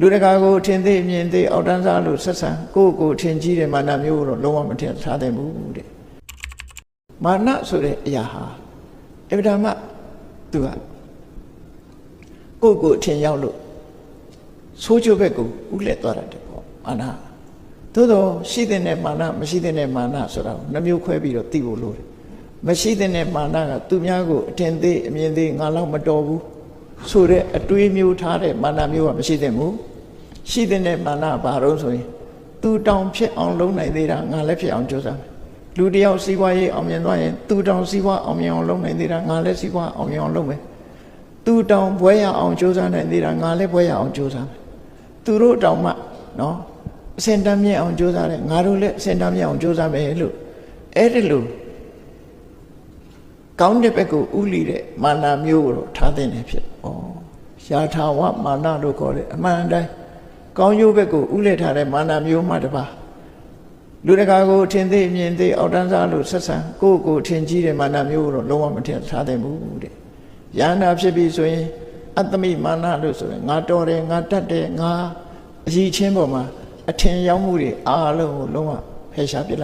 လူတကာကိုထင်သေးမြင်သေးအောက်တန်းစားလို့ဆက်ဆံကိုယ့်ကိုယ်ထင်ကြီးတဲ့မာနမျိုးကိုတော့လုံးဝမထင်ထားသင့်ဘူးတဲ့မာနဆိုတဲ့အရာဟာအဗ္ဗဓမ္မသူကကိုယ့်ကိုယ်အထင်ရောက်လို့ဆိုးကျိုးဘက်ကိုဥလက်သွားတတ်တယ်ပေါ့မာနသို့တော့ရှိတဲ့နဲ့မာနမရှိတဲ့နဲ့မာနဆိုတာကိုနှမျိုးခွဲပြီးတော့သိဖို့လိုတယ်မရှိတဲ့နဲ့မာနကသူများကိုအထင်သေးအမြင်သေးငါလောက်မတော်ဘူး ဆိုတဲ့အတွေးမျိုးထားတဲ့မာနမျိုးကမရှိတဲ့ဘူးရှိတဲ့နဲ့မာနဘာလို့ဆိုရင်သူတောင်ဖြစ်အောင်လုပ်နိုင်သေးတာငါလည်းဖြစ်အောင်ကြိုးစားမယ်လူတစ်ယောက်စီးပွားရေးအောင်မြင်သွားရင်သူတောင်စီးပွားအောင်မြင်အောင်လုပ်နိုင်သေးတာငါလည်းစီးပွားအောင်မြင်အောင်လုပ်မယ်သူတောင်ဘွဲရအောင်ကြိုးစားနိုင်သေးတာငါလည်းဘွဲရအောင်ကြိုးစားမယ်သူတို့တောင်မှနော်အစင်တမ်းမြင့်အောင်ကြိုးစားတယ်ငါတို့လည်းအစင်တမ်းမြင့်အောင်ကြိုးစားမယ်လို့အဲ့ဒီလို ကောင်းတဲ့ဘက်ကိုဥလီတဲ့မာနမျိုးကိုတော့ထားတဲ့နေဖြစ်။ဩရှားထာဝမာနလို့ခေါ်တယ်အမှန်တိုင်းကောင်းကျိုးဘက်ကိုဥလက်ထားတဲ့မာနမျိုးမှတပါလူတကာကိုထင်သေးမြင်သေးအောက်တန်းစားလို့ဆက်ဆံကိုယ့်ကိုယ်ထင်ကြီးတဲ့မာနမျိုးကိုတော့လုံးဝမထင်ထားသင့်ဘူးတဲ့။ယန္နာဖြစ်ပြီဆိုရင်အတ္တမိမာနလို့ဆိုရင်ငါတော်တယ်ငါတတ်တယ်ငါအကြီးချင်းပေါ်မှာအထင်ရောက်မှုတွေအားလုံးကိုလုံးဝဖယ်ရှားပစ်လိုက်